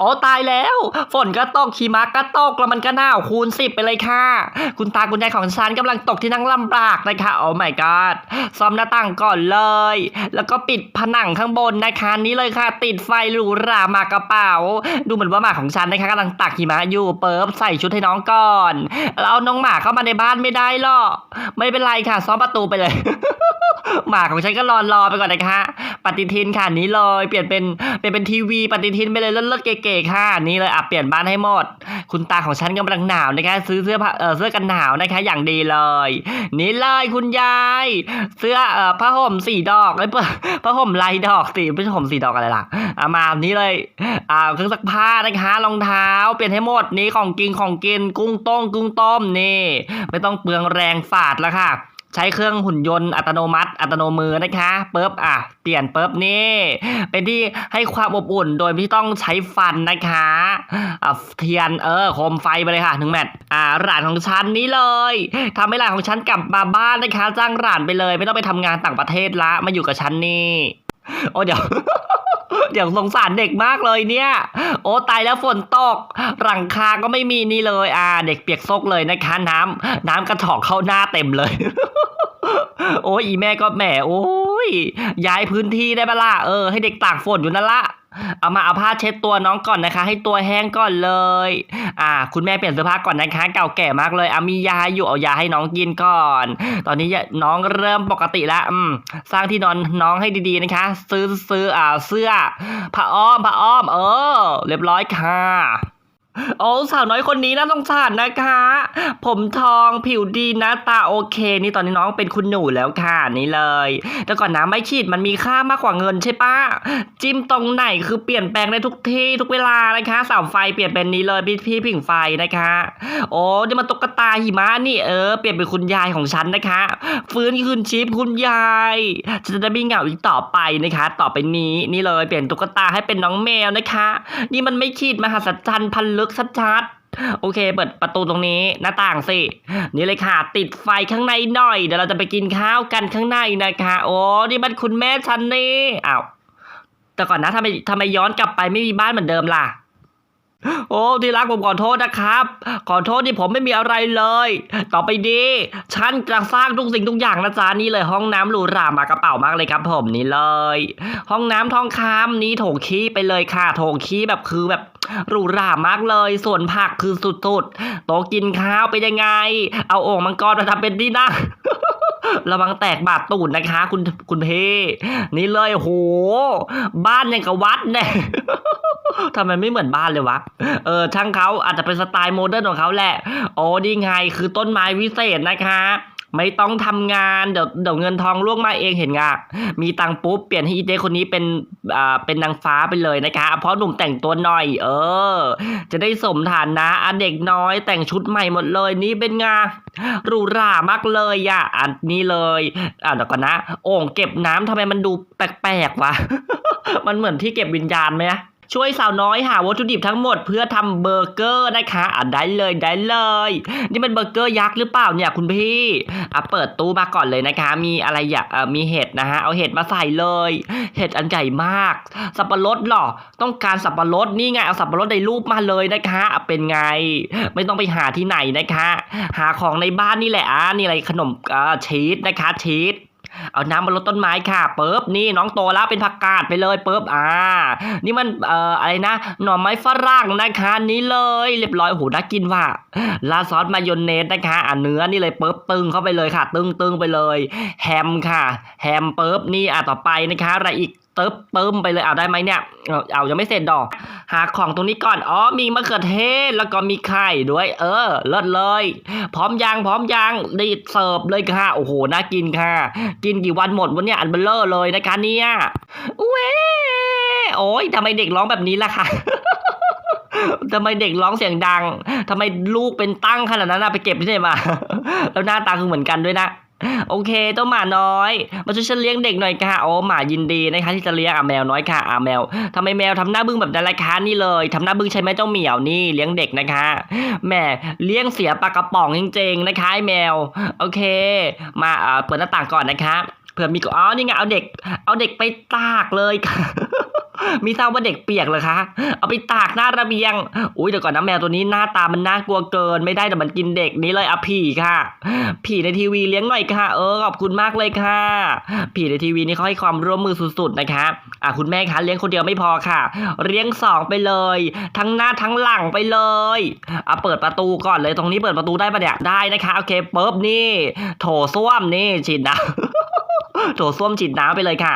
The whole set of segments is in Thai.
โอ้ตายแล้ว ฝนก็ตกหิมะก็ตกแล้วมันก็หนาวคูณสิบไปเลยค่ะ คุณตาคุณยายของฉันกำลังตกที่นั่งลำบากนะคะโอ้ my god ซ่อมหน้าต่างก่อนเลย แล้วก็ปิดผนังข้างบนนะคะนี่เลยค่ะ ติดไฟหรูหรามากระเป๋า ดูเหมือนว่าหมาของฉันนะคะกำลังตักหิมะอยู่เปิบใส่ชุดให้น้องก่อนแล้วเอาน้องหมาเข้ามาในบ้านไม่ได้หรอกไม่เป็นไรค่ะ ซ้อมประตูไปเลย หมาของฉันก็รอรอไปก่อนนะคะปฏิทินค่ะนี้เลยเปลี่ยนเป็นเปลี่ยนเป็นทีวี ปฏิทินไปเลยเลิศเก๋ๆค่ะนี่เลยอะเปลี่ยนบ้านให้หมด คุณตาของฉันกำลังหนาวนะคะ ซื้อเสื้อผ้าเออเสื้อกันหนาวนะคะ อย่างดีเลย นี่เลยคุณยาย เสื้อเอ่อผ้าห่มสีดอกไอ้เปล่าผ้าห่มลายดอกสีไม่ใช่ห่มสีดอกอะไรล่ะเอามานี่เลยอ่าเครื่องซักผ้านะคะรองเท้า เปลี่ยนให้หมดนี่ของกินของกินกุ้งต้มกุ้งต้มนี่ ไม่ต้องเปลืองแรงฝาดแล้วค่ะ ใช้เครื่องหุ่นยนต์อัตโนมัติ อัตโนมือนะคะปุ๊บอะเปลี่ยนปุ๊บนี่ เป็นที่ให้ความอบอุ่นโดยไม่ต้องใช้ฟันนะคะอะเทียนเออโคมไฟไปเลยค่ะหนึ่งแมตต์อ่าหลานของฉันนี้เลยทำให้หลานของฉันกลับมาบ้านนะคะ จ้างหลานไปเลย ไม่ต้องไปทำงานต่างประเทศละมาอยู่กับฉันนี่ โอ้เดี๋ยว อย่างสงสารเด็กมากเลยเนี่ย โอ้ตายแล้วฝนตก หลังคาก็ไม่มีนี่เลย อ่า เด็กเปียกซกเลยนะคะน้ำน้ำกระถอกเข้าหน้าเต็มเลย โอ้ยอีแม่ก็แหมโอ้ยย้ายพื้นที่ได้ปะล่ะเออให้เด็กตากฝนอยู่นั่นละ เอามาเอาผ้าเช็ดตัวน้องก่อนนะคะ ให้ตัวแห้งก่อนเลย อ่า คุณแม่เปลี่ยนเสื้อผ้าก่อนนะคะ เก่าแก่มากเลยอามียาอยู่เอายาให้น้องกินก่อน ตอนนี้น้องเริ่มปกติแล้วอืมสร้างที่นอนน้องให้ดีๆนะคะ ซื้อซื้ออ่าเสื้อผ้าอ้อมผ้าอ้อม เออ เรียบร้อยค่ะ โอ้สาวน้อยคนนี้น่าสงสารนะคะ ผมทองผิวดีหนะตาโอเค นี่ตอนนี้น้องเป็นคุณหนูแล้วค่ะนี่เลย แต่ก่อนนะไม่ฉีดมันมีค่ามากกว่าเงินใช่ปะจิ้มตรงไหนคือเปลี่ยนแปลงได้ทุกที่ทุกเวลานะคะสาไฟเปลี่ยนเป็นนี้เลยพี่พี่ผิงไฟนะคะ โอ้นี่มันตุ๊กตาหิมะนี่เออเปลี่ยนเป็นคุณยายของฉันนะคะ ฟื้นคืนชีพคุณยายฉันจะได้ไม่เหงาอีกต่อไปนะคะ ต่อไปนี้นี่เลยเปลี่ยนตุ๊กตาให้เป็นน้องแมวนะคะ นี่มันไม่ขีดมหัศจรรย์พันลึกชัดๆ โอเค เปิดประตูตรงนี้หน้าต่างสิ นี่เลยค่ะ ติดไฟข้างในหน่อย เดี๋ยวเราจะไปกินข้าวกันข้างในนะคะ โอ้นี่มันคุณแม่ฉันนี่อ้าวแต่ก่อนนะทำไมทำไมย้อนกลับไปไม่มีบ้านเหมือนเดิมล่ะ โอ้ที่รักผมขอโทษนะครับ ขอโทษที่ผมไม่มีอะไรเลย ต่อไปดีฉันจะสร้างทุกสิ่งทุกอย่างนะจ๊ะนี่เลยห้องน้ำหรูหรามากระเป๋ามากเลยครับ ผมนี่เลย ห้องน้ำทองคำนี่โถขี้ไปเลยค่ะ โถขี้แบบคือแบบหรูหรามากเลย ส่วนผักคือสุดๆโต๊ะกินข้าวเป็นยังไง เอาโอ่งมังกรมาทำเป็นที่นั่งระวังแตกบาดตูดนะคะ คุณคุณเพนี่เลยโห บ้านยังกับวัดเนี่ย ทำไมไม่เหมือนบ้านเลยวะ เออช่างเขาอาจจะเป็นสไตล์โมเดิร์นของเขาแหละ โอ้ดีไงคือต้นไม้วิเศษนะคะไม่ต้องทำงานเดี๋ยวเดี๋ยวเงินทองล่วงมาเองเห็นงะมีตังปุ๊บเปลี่ยนให้อีเจคนนี้เป็นอ่าเป็นนางฟ้าไปเลยนะคะ เพราะหนุ่มแต่งตัวหน่อย เออ จะได้สมฐานนะอะเด็กน้อยแต่งชุดใหม่หมดเลยนี่เป็นไงหรูหรามากเลยอะอันนี้เลยอะเดี๋ยวก่อนนะโอ่งเก็บน้ำทำไมมันดูแปลกๆวะ มันเหมือนที่เก็บวิญญาณไหมอะ ช่วยสาวน้อยหาวัตถุดิบทั้งหมดเพื่อทำเบอร์เกอร์นะคะอะได้เลยได้เลย นี่มันเบอร์เกอร์ยักษ์หรือเปล่าเนี่ยคุณพี่อะเปิดตู้มาก่อนเลยนะคะ มีอะไรอยากเอ่อมีเห็ดนะฮะเอาเห็ดมาใส่เลย เห็ดอันใหญ่มาก สับปะรดหรอต้องการสับปะรดนี่ไงเอาสับปะรดในรูปมาเลยนะคะอะเป็นไง ไม่ต้องไปหาที่ไหนนะคะ หาของในบ้านนี่แหละอะนี่อะไรขนมอ่อชีสนะคะชีส เอาน้ำมาลดต้นไม้ค่ะเปิบนี่น้องโตแล้วเป็นผักกาดไปเลยเปิบอ่า นี่มันเอ่ออะไรนะ หน่อไม้ฝรั่งนะคะนี้เลยเรียบร้อยโอ้โหน่ากินว่ะลาซอสมายองเนสนะคะอ่าเนื้อนี่เลยเปิบตึงเข้าไปเลยค่ะ ตึงตึงไปเลย แฮมค่ะ แฮมเปิบนี่อะต่อไปนะคะอะไรอีก ติบเติมไปเลยเอาได้ไหมเนี่ย เอายังไม่เสร็จดอก หาของตรงนี้ก่อน อ๋อ มีมะเขือเทศแล้วก็มีไข่ด้วย เออ เลิศเลย พร้อมยังพร้อมยังได้เสิร์ฟเลยค่ะ โอ้โห น่ากินค่ะ กินกี่วันหมดวันเนี้ยอันเบลเลอร์เลยนะคะเนี่ยเว้โอ้ยทำไมเด็กร้องแบบนี้ล่ะคะทำไมเด็กร้องเสียงดังทำไมลูกเป็นตั้งขนาดนั้นนะไปเก็บที่ไหนมา แล้วหน้าตาคือเหมือนกันด้วยนะ โอเคเจ้าหมาน้อย มาช่วยฉันเลี้ยงเด็กหน่อยค่ะโอ้หมายินดีนะคะที่จะเลี้ยงอะแมวน้อยค่ะอะแมวทำไมแมวทำหน้าบึ้งแบบนั้นล่ะคะนี่เลยทำหน้าบึ้งใช่ไหมเจ้าเหมียวนี่เลี้ยงเด็กนะคะแหม่เลี้ยงเสียปากกระป๋องจริงๆนะคะไอ้แมว โอเค มาอ่อเปิดหน้าต่างก่อนนะคะเผื่อมีก็อ๋อนี่ไงเอาเด็ก เอาเด็กไปตากเลยค่ะ มีทราบว่าเด็กเปียกเหรอคะ เอาไปตากหน้าระเบียง อุ้ยเดี๋ยวก่อนนะแมวตัวนี้หน้าตามันน่ากลัวเกิน ไม่ได้แต่มันกินเด็กนี้เลยอะผีค่ะ ผีในทีวีเลี้ยงหน่อยค่ะ เออขอบคุณมากเลยค่ะ ผีในทีวีนี่เขาให้ความร่วมมือสุดๆนะคะ อะคุณแม่คะเลี้ยงคนเดียวไม่พอค่ะ เลี้ยงสองไปเลย ทั้งหน้าทั้งหลังไปเลยอะเปิดประตูก่อนเลยตรงนี้เปิดประตูได้ปะเนี่ยได้นะคะโอเคปุ๊บนี่ โถส้วมนี่ฉีดน้ำ โถส้วมฉีดน้ำไปเลยค่ะ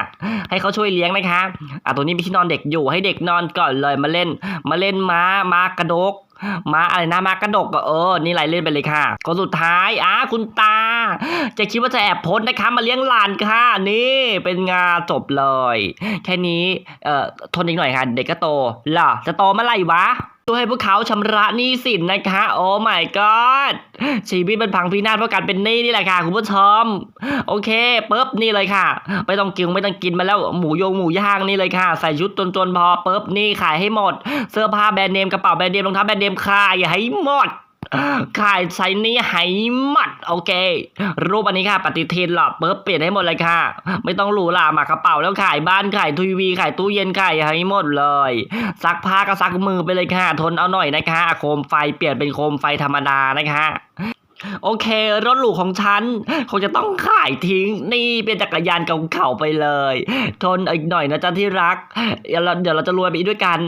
ให้เขาช่วยเลี้ยงนะคะอะตัวนี้มีที่นอนเด็กอยู่ให้เด็กนอนก่อนเลยมาเล่น มาเล่นม้าม้ากระดกมาอะไรนะม้ากระดกก็เออ นี่ไรเล่นไปเลยค่ะคนสุดท้ายอะคุณตา จะคิดว่าจะแอบพ้นนะคะ มาเลี้ยงหลานค่ะ นี่เป็นงานจบเลย แค่นี้เอ่อทนอีกหน่อยค่ะ เด็กก็โตเหรอจะโตเมื่อไหร่วะ ตัวให้พวกเขาชำระหนี้สินนะคะ โอ้ my god ชีวิตมันพังพินาศเพราะการเป็นหนี้นี่แหละค่ะคุณผู้ชม โอเคปุ๊บนี่เลยค่ะ ไม่ต้องกินไม่ต้องกินมาแล้วหมูโยงหมูย่างนี่เลยค่ะ ใส่ชุดจนๆพอปุ๊บนี่ขายให้หมด เสื้อผ้าแบรนด์เนมกระเป๋าแบรนด์เนมรองเท้าแบรนด์เนมขายให้หมด ขายใส่นี้ให้หมดโอเค รูปอันนี้ค่ะ ปฏิทินหรอปุ๊บเปลี่ยนให้หมดเลยค่ะ ไม่ต้องหรูหรามากระเป๋าแล้วขายบ้านขายทีวีขายตู้เย็นขายให้หมดเลย ซักผ้าก็ซักมือไปเลยค่ะ ทนเอาหน่อยนะคะ โคมไฟเปลี่ยนเป็นโคมไฟธรรมดานะคะโอเค รถหรูของฉันคงจะต้องขายทิ้ง นี่เป็นจักรยานเก่าๆไปเลย ทนอีกหน่อยนะจ๊ะที่รัก เดี๋ยวเราเดี๋ยวเราจะรวยไปด้วยกัน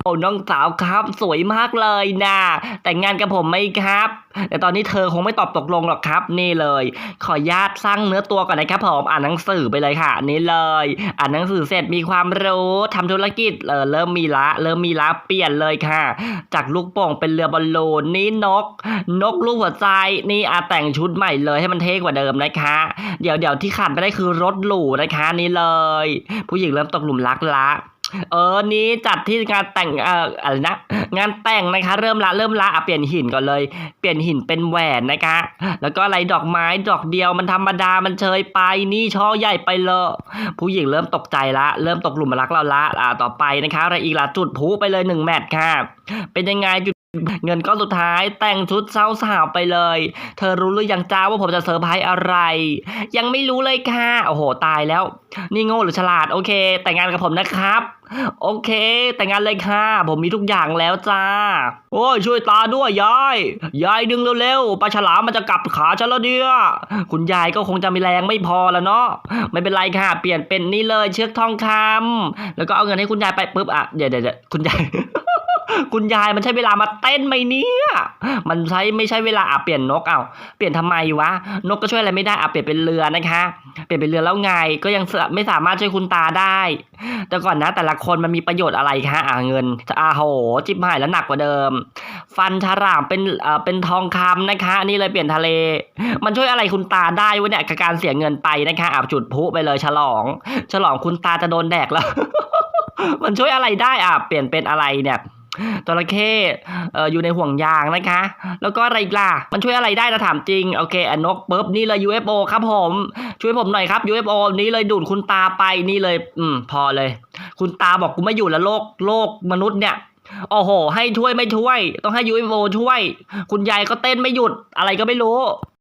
โอ้น้องสาวครับสวยมากเลยนะแต่งงานกับผมไหมครับ แต่ตอนนี้เธอคงไม่ตอบตกลงหรอกครับ นี่เลย ขอญาตสร้างเนื้อตัวก่อนนะครับผมอ่านหนังสือไปเลยค่ะ นี่เลย อ่านหนังสือเสร็จมีความรู้ทำธุรกิจเออเริ่มมีละ เริ่มมีละเปลี่ยนเลยค่ะ จากลูกโป่งเป็นเรือบอลลูนนี่นก นกลูกหัวใจนี่อาแต่งชุดใหม่เลยให้มันเท่กว่าเดิมนะคะ เดี๋ยวเดี๋ยวที่ขาดไม่ได้คือรถหรูนะคะ นี่เลย ผู้หญิงเริ่มตกหลุมรักละ เออนี้จัดที่งานแต่งเอ่ออะไรนะงานแต่งนะคะ เริ่มละเริ่มละอะเปลี่ยนหินก่อนเลย เปลี่ยนหินเป็นแหวนนะคะ แล้วก็อะไรดอกไม้ดอกเดียวมันธรรมดามันเชยไปนี่ช่อใหญ่ไปเลยผู้หญิงเริ่มตกใจละ เริ่มตกหลุมรักเราละอ่าต่อไปนะคะอะไรอีกล่ะจุดพูไปเลยหนึ่งแมตช์ค่ะเป็นยังไงจุด เงินก้อนสุดท้ายแต่งชุดเช้าสาวไปเลย เธอรู้หรือยังจ้าว่าผมจะเซอร์ไพรส์อะไร ยังไม่รู้เลยค่ะ โอ้โห ตายแล้ว นี่โง่หรือฉลาด โอเค แต่งงานกับผมนะครับ โอเค แต่งงานเลยค่ะ ผมมีทุกอย่างแล้วจ้า โอ้ยช่วยตาด้วยยาย ยายดึงเร็วๆปลาฉลามมันจะกลับขาฉันแล้วเนี่ยคุณยายก็คงจะมีแรงไม่พอแล้วเนาะ ไม่เป็นไรค่ะ เปลี่ยนเป็นนี่เลยเชือกทองคำแล้วก็เอาเงินให้คุณยายไปปุ๊บอะ เดี๋ยวเดี๋ยวเดี๋ยวคุณยาย คุณยายมันใช้เวลามาเต้นไหมเนี่ย มันใช้ไม่ใช่เวลาอะเปลี่ยนนกเอาเปลี่ยนทำไมวะ นกก็ช่วยอะไรไม่ได้อะเปลี่ยนเป็นเรือนะคะ เปลี่ยนเป็นเรือแล้วไง ก็ยังสะไม่สามารถช่วยคุณตาได้ แต่ก่อนนะ แต่ละคนมันมีประโยชน์อะไรคะอะเงินอะโห จิบหายแล้วหนักกว่าเดิม ฟันฉลามเป็นเอ่อเป็นทองคำนะคะนี่เลยเปลี่ยนทะเล มันช่วยอะไรคุณตาได้วะเนี่ยกับการเสียเงินไปนะคะอะจุดพุไปเลยฉลอง ฉลองคุณตาจะโดนแดกแล้ว มันช่วยอะไรได้อะเปลี่ยนเป็นอะไรเนี่ย จระเข้เอ่ออยู่ในห่วงยางนะคะ แล้วก็อะไรอีกล่ะ มันช่วยอะไรได้นะถามจริง โอเคอนนกปุ๊บนี่เลย UFO ครับผม ช่วยผมหน่อยครับ UFO นี้เลยดูดคุณตาไปนี่เลย อืม พอเลย คุณตาบอกกูไม่อยู่แล้วโลกโลกมนุษย์เนี่ยโอ้โห ให้ช่วยไม่ช่วย ต้องให้ UFO ช่วย คุณยายก็เต้นไม่หยุดอะไรก็ไม่รู้